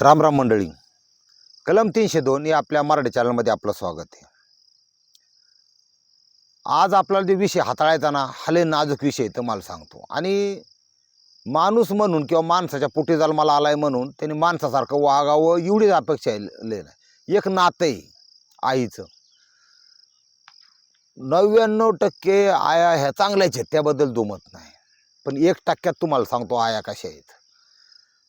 राम राम मंडळी. कलम तीनशे दोन या आपल्या मराठी चॅनलमध्ये आपलं स्वागत आहे. आज आपल्याला जे विषय हाताळायचा ना हले नाजूक विषय तर मला सांगतो. आणि माणूस म्हणून किंवा माणसाच्या पोटी मला आलाय म्हणून त्यांनी माणसासारखं वागावं एवढीच अपेक्षा आहे लय नाही. एक नातं आहे आईचं. नव्याण्णव टक्के आया ह्या चांगल्याच आहेत त्याबद्दल दुमत नाही. पण एक टक्क्यात तुम्हाला सांगतो आया कशा आहेत.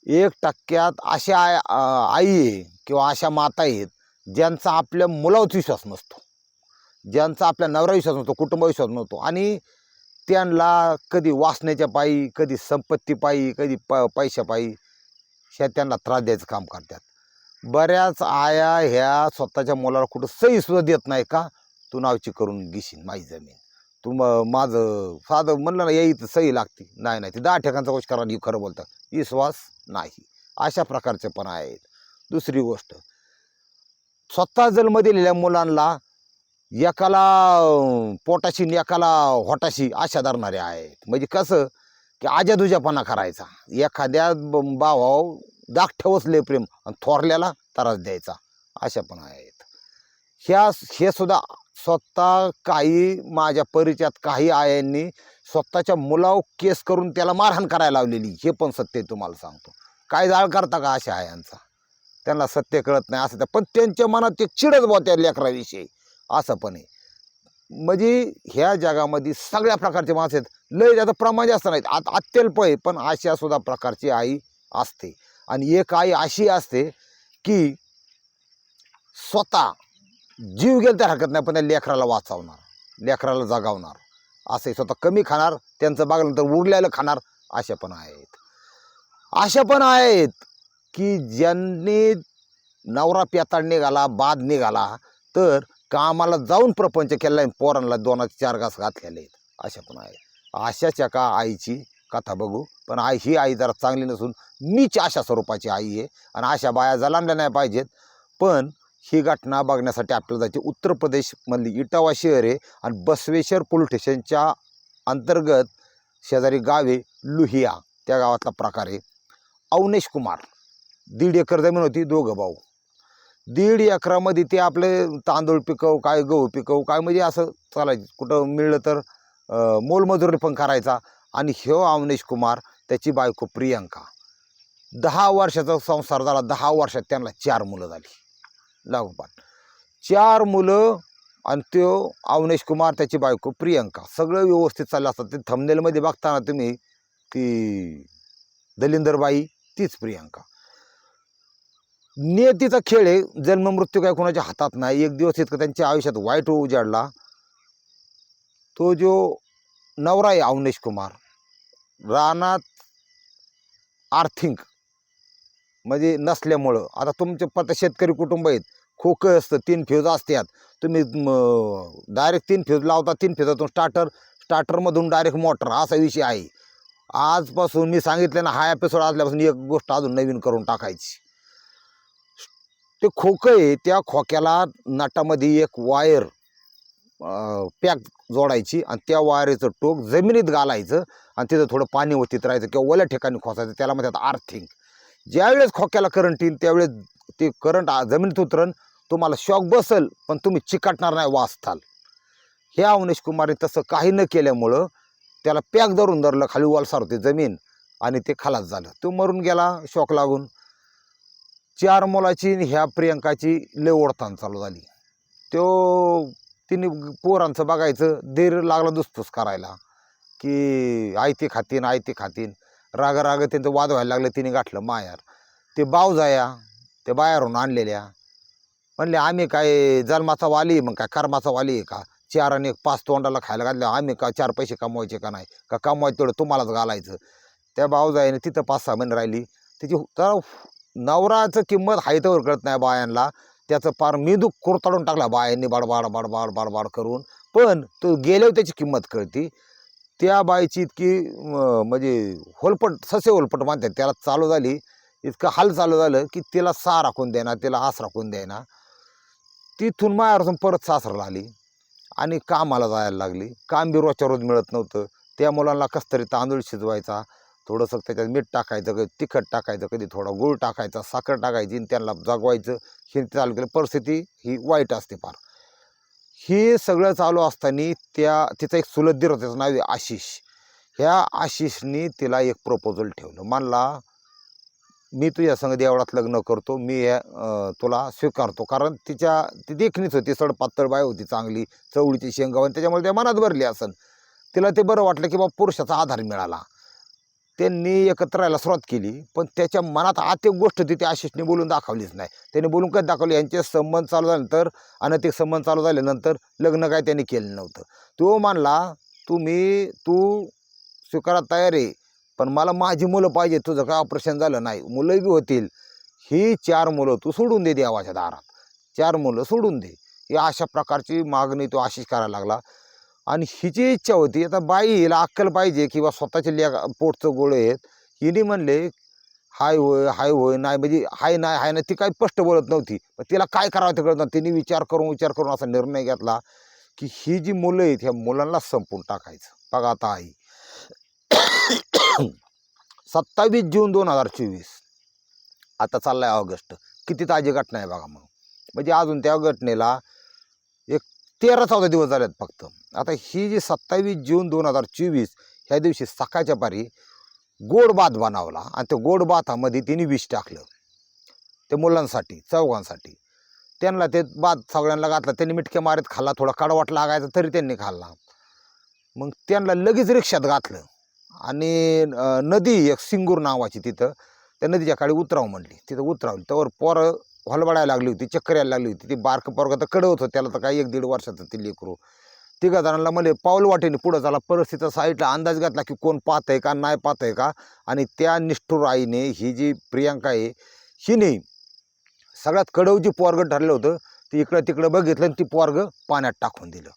एक टक्क्यात अशा आय आई आहे किंवा अशा माता आहेत ज्यांचा आपल्या मुलावरच विश्वास नसतो. ज्यांचा आपल्या नवरा विश्वास नसतो कुटुंब विश्वास नसतो. आणि त्यांना कधी वासण्याच्या पायी कधी संपत्ती पायी कधी प पैशापायी ह्या त्यांना त्रास द्यायचं काम करतात. बऱ्याच आया ह्या स्वतःच्या मुलाला कुठं सहीसुद्धा देत नाही का? तू नावची करून घेशील माझी जमीन. तू माझं साधं म्हणलं ना येई सही लागते. नाही नाही ते दहा ठिकाणचा गोष्ट करा ही खरं बोलतात. विश्वास नाही. अशा प्रकारचे पण आहेत. दुसरी गोष्ट स्वतः जन्म दिलेल्या मुलांना एकाला पोटाशी आणि एकाला होटाशी अशा धरणारे आहेत. म्हणजे कसं की आजादुजापणा करायचा. एखाद्या ब- भावाव दाखठवच लय प्रेम आणि थोरल्याला त्रास द्यायचा. अशा पण आहेत. ह्या हे सुद्धा स्वतः काही माझ्या परिचयात काही आयांनी स्वतःच्या मुलावर केस करून त्याला मारहाण करायला लावलेली हे पण सत्य तुम्हाला सांगतो. काय जाळ करता का अशा यांचा त्यांना सत्य कळत नाही असं त्या- पण त्यांच्या मनात ते चिडच बुवा त्या लेकराविषयी. असं पण आहे. म्हणजे ह्या जगामध्ये सगळ्या प्रकारचे माणसं आहेत. लय जास्त प्रमाण जास्त नाहीत आत अत्यल्प आहे पण अशा सुद्धा प्रकारची आई असते. आणि एक आई अशी असते की स्वतः जीव गेल तर हरकत नाही पण त्या लेकराला वाचवणार लेकराला जगावणार. असे स्वतः कमी खाणार त्यांचं बघल्यानंतर उरलेलं खाणार अशा पण आहेत. अशा पण आहेत की ज्यांनी नवरा प्याताळ निघाला बाद निघाला तर कामाला जाऊन प्रपंच केला आहे पोरांना दोनाचे चार घास घातलेले आहेत. अशा पण आहेत. अशाच एका आईची कथा बघू पण आई ही आई जरा चांगली नसून नीच अशा स्वरूपाची आई आहे आणि अशा बाया जलांबल्या नाही पाहिजेत. पण ही घटना बघण्यासाठी आपल्याला जायची उत्तर प्रदेशमधली इटावा शहर आहे आणि बसवेश्वर पोलीस स्टेशनच्या अंतर्गत शेजारी गावे लुहिया. त्या गावातला प्रकार आहे. अवनेश कुमार दीड एकर जमीन होती दोघं भाऊ. दीड एकरामध्ये ते आपले तांदूळ पिकव काय गहू पिकव काय म्हणजे असं चालायचं. कुठं मिळलं तर मोलमजुरी पण करायचा. आणि ह्यो अवनेश कुमार त्याची बायको प्रियंका. दहा वर्षाचा संसार झाला. दहा वर्षात त्यांना चार मुलं झाली. लागोपाठ चार मुलं आणि तो अवनेश कुमार त्याची बायको प्रियंका सगळं व्यवस्थित चाललं असतात ते थमनेलमध्ये बघताना तुम्ही ती दलिंदरबाई तीच प्रियंका. नियतीचा खेळ आहे. जन्म मृत्यू काय कोणाच्या हातात नाही. एक दिवस इतकं त्यांच्या आयुष्यात वाईट उजाडला. तो जो नवरा आहे अवनेश कुमार रानात आर्थिंग म्हणजे नसल्यामुळं. आता तुमचे पता शेतकरी कुटुंब आहेत. खोकं असतं तीन फ्यूज असतात. तुम्ही डायरेक्ट तीन फ्यूज लावता तीन फ्यूजातून स्टार्टर स्टार्टरमधून डायरेक्ट मोटर असा विषय आहे. आजपासून मी सांगितलं ना हा एपिसोड असल्यापासून एक गोष्ट अजून नवीन करून टाकायची. ते खोकं आहे त्या खोक्याला नटामध्ये एक वायर पॅक जोडायची आणि त्या वायरीचं टोक जमिनीत घालायचं आणि तिथं थोडं पाणी ओतीत राहायचं किंवा ओल्या ठिकाणी खोसायचं. त्याला म्हणतात आर्थिंग ज्यावेळेस खोक्याला करंट येईल त्यावेळेस ते करंट जमिनीत उतरण तुम्हाला शॉक बसल पण तुम्ही चिकटणार नाही वाचताल हे अवनेश कुमारने तसं काही न केल्यामुळं त्याला पॅक धरून धरलं खाली वलसार होते जमीन आणि ते खालाच झालं. तो मरून गेला शॉक लागून. चार मुलाची ह्या प्रियंकाची लय ओढताण चालू झाली. तो तिने पोरांचं बघायचं देर लागला दुसपूस करायला की आयते खातीन आयते खातीन. राग राग त्यांचं वाद व्हायला लागलं तिने गाठलं मायार ते बावजाया ते बाहेरून आणलेल्या. म्हणले आम्ही काय जन्माचा वाली मग काय? कर्माचा वाली आहे का? चार आणि एक पाच तोंडाला खायला घातलं. आम्ही का चार पैसे कमवायचे का नाही? का कमवायचं तेवढं तुम्हालाच घालायचं. त्या बावजायाने तिथं पाच सहा महिने राहिली. त्याची तर नवराचं किंमत हायतवर कळत नाही बायांना. त्याचं पार मेंदू कुरताडून टाकला बायांनी बाडबाड बाडबाड बाडबाड करून. पण तो गेल्यावर त्याची किंमत कळती. त्या बाईची इतकी म्हणजे होलपट ससे होलपट मानतात त्याला चालू झाली इतकं हाल चालू झालं की तिला सा राखून द्यायना तिला आस राखून द्यायना तिथून मायापासून परत सासराला आली आणि कामाला जायला लागली. काम बी रोजच्या रोज मिळत नव्हतं. त्या मुलांना कसतरी तांदूळ शिजवायचा थोडंसं त्याच्यात मीठ टाकायचं कधी तिखट टाकायचं कधी थोडा गूळ टाकायचा साखर टाकायची आणि त्यांना जगवायचं. हे चालू केलं. परिस्थिती ही वाईट असते फार. हे सगळं चालू असताना त्या तिचा एक चुलत दीर होता त्याचं नाव आहे आशिष. ह्या आशिषनी तिला एक प्रपोजल ठेवलं. मानला मी तुझ्या संग देवळात लग्न करतो. मी हे, तुला स्वीकारतो. कारण तिच्या ती देखणीच होती सड पातळ बाय होती चांगली चवळीची शेंगावण त्याच्यामुळे त्या मनात भरली असन. तिला ते बरं वाटलं की बाबा पुरुषाचा आधार मिळाला. त्यांनी एकत्र राहायला सुरुवात केली पण त्याच्या मनात आत एक गोष्ट तिथे आशिषने बोलून दाखवलीच नाही. त्यांनी बोलून कधी दाखवली? यांचे संबंध चालू झाल्यानंतर अनैतिक संबंध चालू झाल्यानंतर लग्न काय त्यांनी केलं नव्हतं. तो मानला तुम्ही तू स्वीकारात तयार आहे पण मला माझी मुलं पाहिजे तुझं काय ऑपरेशन झालं नाही. मुलं बी होतील. ही चार मुलं तू सोडून दे देवाच्या दारात. चार मुलं सोडून दे. ही अशा प्रकारची मागणी तो आशिष करायला लागला. आणि हिची इच्छा होती आता बाई हिला अक्कल पाहिजे किंवा स्वतःचे लेख पोटचं गोळ आहेत. हिने म्हणले हाय होय हाय होय नाही म्हणजे हाय नाही हाय नाही. ती काही स्पष्ट बोलत नव्हती. पण तिला काय करावं ते कळत नव्हतं. तिने विचार करून विचार करून असा निर्णय घेतला की ही जी मुलं आहेत ह्या मुलांना संपून टाकायचं. बघा आता आई. सत्तावीस जून दोन हजार चोवीस. आता चाललाय ऑगस्ट. किती ताजी घटना आहे बघा मग. म्हणजे अजून त्या घटनेला तेरा चौदा दिवस झालेत फक्त. आता ही जी सत्तावीस जून दोन हजार चोवीस ह्या दिवशी सकाळच्या पारी गोड भात बनवला आणि त्या गोड भातामध्ये तिने विष टाकलं. ते मुलांसाठी चौघांसाठी. त्यांना ते भात सगळ्यांना घातला त्यांनी मिटके मारीत खाल्ला थोडा कडवाट लागायचा तरी त्यांनी खाल्ला. मग त्यांना लगेच रिक्षात घातलं आणि नदी एक सिंगूर नावाची तिथं त्या नदीच्या काळी उतराव म्हणली. तिथं उतरावली. त्यावर पोरं हलबडायला लागली होती चक्कर यायला लागली होती. ती बारकं पोरगं तर कडं होतं त्याला तर काही एक दीड वर्षाचं ते लेकरू. तिघा जणांना मला पाऊल वाटेने पुढं झाला परिस्थितीचा साईडला अंदाज घातला की कोण पाहत आहे का नाही पाहत आहे का? आणि त्या निष्ठुर आईने ही जी प्रियांका आहे हिने सगळ्यात कडव जी पोरगं ठरलं होतं ती इकडं तिकडं बघितलं आणि ती पोरगं पाण्यात टाकून दिलं.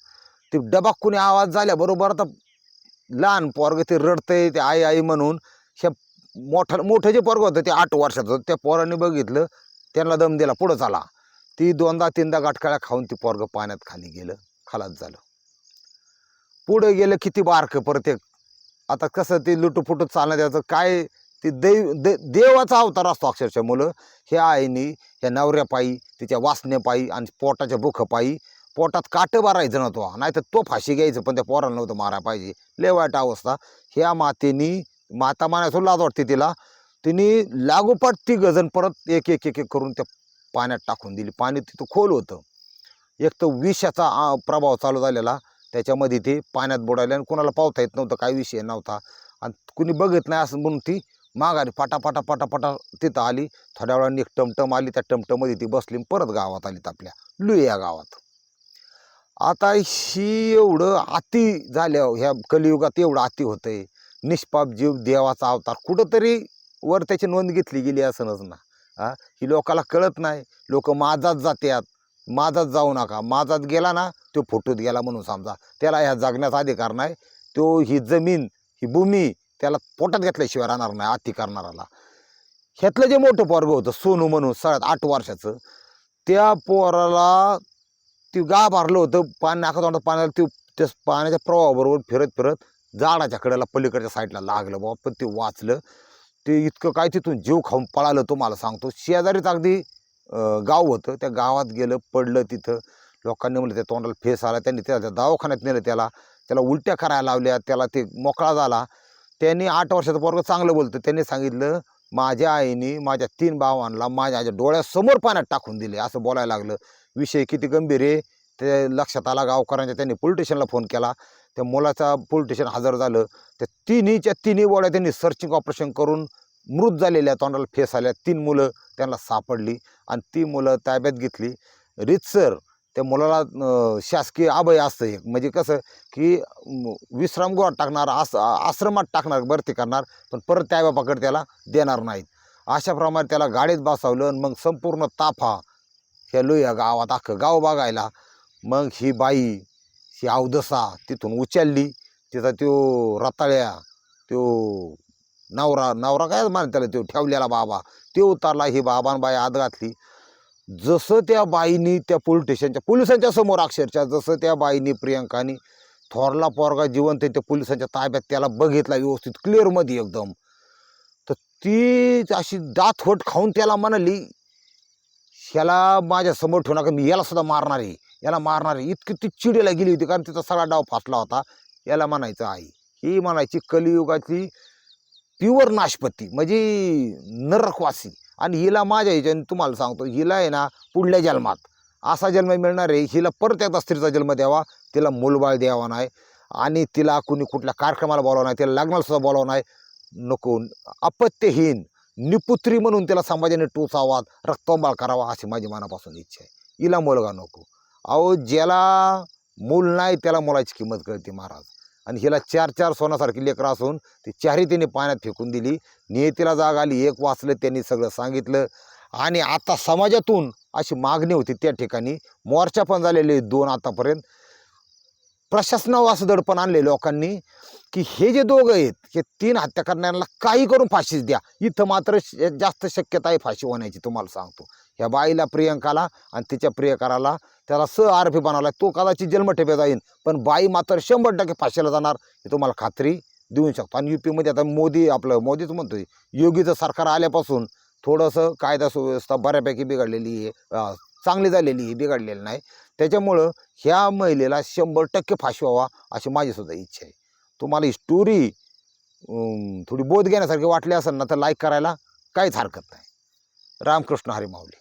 ते डबा कुणी आवाज झाल्याबरोबर आता लहान पोरगं ते रडतंय ते आई आई म्हणून ह्या मोठं मोठं जे पोरगं होतं ते आठ वर्षाचं होतं त्या पोराने बघितलं त्यांना दम दिला पुढं चाला. ती दोनदा तीनदा गाठकाळ्या खाऊन ती पोरगं पाण्यात खाली गेलं खालात झालं. पुढं गेलं किती बारकं प्रत्येक आता कसं ते लुटूपुटू चालणं त्याचं काय ते दैव दे देवाचा अवतार असतो अक्षरशः मुलं. ह्या आईनी ह्या नवऱ्यापायी तिच्या वासनेपायी आणि पोटाच्या बुखपायी पोटात काटं भरायचं नव्हतं. नाही तर तो फाशी घ्यायचं पण त्या पोराला नव्हतं मारा पाहिजे. लय वाईट अवस्था. ह्या मातेनी माता मानायचं लाज वाटते तिला. त्यांनी लागोपाठ ती गजन परत एक एक एक एक करून त्या पाण्यात टाकून दिली. पाणी तिथं खोल होतं. एक तर विषाचा प्रभाव चालू झालेला. त्याच्यामध्ये ते पाण्यात बुडाले आणि कोणाला पावता येत नव्हतं काही विषय नव्हता. आणि कुणी बघत नाही असं म्हणून ती माघारी पाटापाटा पाटापाटा तिथं आली. थोड्या वेळाने एक टमटम आली. त्या टमटममध्ये ती बसली आणि परत गावात आली आपल्या. लुई या गावात. आता ही एवढं अति झाल्या ह्या कलियुगात एवढं अति होतंय. निष्पाप जीव देवाचा अवतार कुठंतरी वर त्याची नोंद घेतली गेली असंच ना. हा? ही लोकाला कळत नाही. लोक माझात जात्यात. माझात जाऊ नका. माझात गेला ना तो फुटूत गेला म्हणून समजा. त्याला ह्या जगण्याचा अधिकार नाही. तो ही जमीन ही भूमी त्याला पोटात घेतल्याशिवाय राहणार नाही अति करणाराला. ह्यातलं जे मोठं पोरगं होतं सोनू म्हणून सळ्यात आठ वर्षाचं त्या पोराला ती गा भरलं होतं पाणी नाका तोंडात पाण्याला ती त्या पाण्याच्या प्रवाहाबरोबर फिरत फिरत झाडाच्या कडेला पलीकडच्या साईडला लागलं बाबा. पण ते वाचलं. ते इतकं काय तिथून जीव खाऊन पळालं तुम्हाला सांगतो. शेजारीच अगदी गाव होतं. त्या गावात गेलं पडलं तिथं. लोकांनी म्हणलं त्या तोंडाला फेस आला. त्यांनी त्याला त्या दवाखान्यात नेलं त्याला. त्याला उलट्या करायला लावल्या. त्याला ते मोकळा झाला. त्यांनी आठ वर्षाचं पोरगं चांगलं बोलतं. त्यांनी सांगितलं माझ्या आईने माझ्या तीन भावांना माझ्या डोळ्यासमोर पाण्यात टाकून दिले. असं बोलायला लागलं. विषय किती गंभीर आहे. ते लक्षात आला गावकऱ्यांच्या. त्यांनी पोलीस स्टेशनला फोन केला. त्या मुलाचा पोलीस स्टेशन हजर झालं. त्या तिन्हीच्या तिन्ही गोळ्या त्यांनी सर्चिंग ऑपरेशन करून मृत झालेल्या तोंडाला फेस आल्या. तीन मुलं त्यांना सापडली आणि ती मुलं ताब्यात घेतली. रितसर त्या मुलाला शासकीय अभय असतं एक म्हणजे कसं की विश्रामगृहात टाकणार आस आश्रमात टाकणार भरती करणार पण परत त्या बापाकडे त्याला देणार नाहीत. अशाप्रमाणे त्याला गाडीत बसवलं आणि मग संपूर्ण ताफा ह्या लोया गावात अख्खं गाव बघायला. मग ही बाई ही अवदसा तिथून उचलली. तिचा त्यो रताळ्या त्यो नवरा नवरा काय मान त्याला तो? ठेवलेला बाबा. ते उतारला ही बाबान बाई आत घातली. जसं त्या बाईनी त्या पोलीस स्टेशनच्या पोलिसांच्या समोर अक्षरशः जसं त्या बाईनी प्रियंकानी थोरला पोरगा जिवंत त्या पोलिसांच्या ताब्यात त्याला बघितला व्यवस्थित क्लिअरमध्ये एकदम. तर ती अशी दात होट खाऊन त्याला म्हणाली ह्याला माझ्यासमोर ठेवू नका मी याला सुद्धा मारणार आहे. याला मारणार आहे. इतकी ती चिडीला गेली होती कारण तिचा सगळा डाव फासला होता. याला म्हणायचं आई ही म्हणायची कलियुगाची प्युअर नाशपती म्हणजे नरकवासी. आणि हिला माझ्या ह्याच्याने तुम्हाला सांगतो हिला आहे ना पुढल्या जन्मात. असा जन्म मिळणार आहे हिला परत एकदा स्त्रीचा जन्म द्यावा तिला मूलबाळ द्यावा नाही आणि तिला कुणी कुठल्या कार्यक्रमाला बोलावं नाही तिला लग्नाला सुद्धा बोलावं नाही. नको अपत्यहीन निपुत्री म्हणून तिला समाजाने टोचावा रक्तंबाळ करावा अशी माझी मनापासून इच्छा आहे. हिला मुलगा नको. अहो ज्याला मूल नाही त्याला मुलाची किंमत कळते महाराज. आणि हिला चार चार सोन्यासारखी लेकरं असून ती चारही तिने पाण्यात फेकून दिली. नियतीला जाग आली. एक वाचलं त्यांनी सगळं सांगितलं. आणि आता समाजातून अशी मागणी होती त्या ठिकाणी. मोर्चा पण झालेले दोन आतापर्यंत. प्रशासनावर असं दडपण आणले लोकांनी की हे जे दोघं आहेत हे तीन हत्या करणाऱ्यांना काही करून फाशीच द्या. इथं मात्र जास्त शक्यता आहे फाशी होण्याची तुम्हाला सांगतो. ह्या बाईला प्रियंकाला आणि तिच्या प्रियकराला त्याला स आरोपी बनवला तो कदाचित जन्मठेपे जाईन पण बाई मात्र शंभर टक्के फाशीला जाणार हे तुम्हाला खात्री देऊ शकतो. आणि यू पीमध्ये आता मोदी आपलं मोदीच म्हणतोय योगीचं सरकार आल्यापासून थोडंसं कायदा सुव्यवस्था बऱ्यापैकी बिघडलेली आहे चांगली झालेली आहे बिघडलेली नाही. त्याच्यामुळं ह्या महिलेला शंभर टक्के फाशी व्हावा अशी माझीसुद्धा इच्छा आहे. तुम्हाला ही स्टोरी थोडी बोध घेण्यासारखी वाटली असेल ना तर लाईक करायला काहीच हरकत नाही. रामकृष्ण हरी माऊली.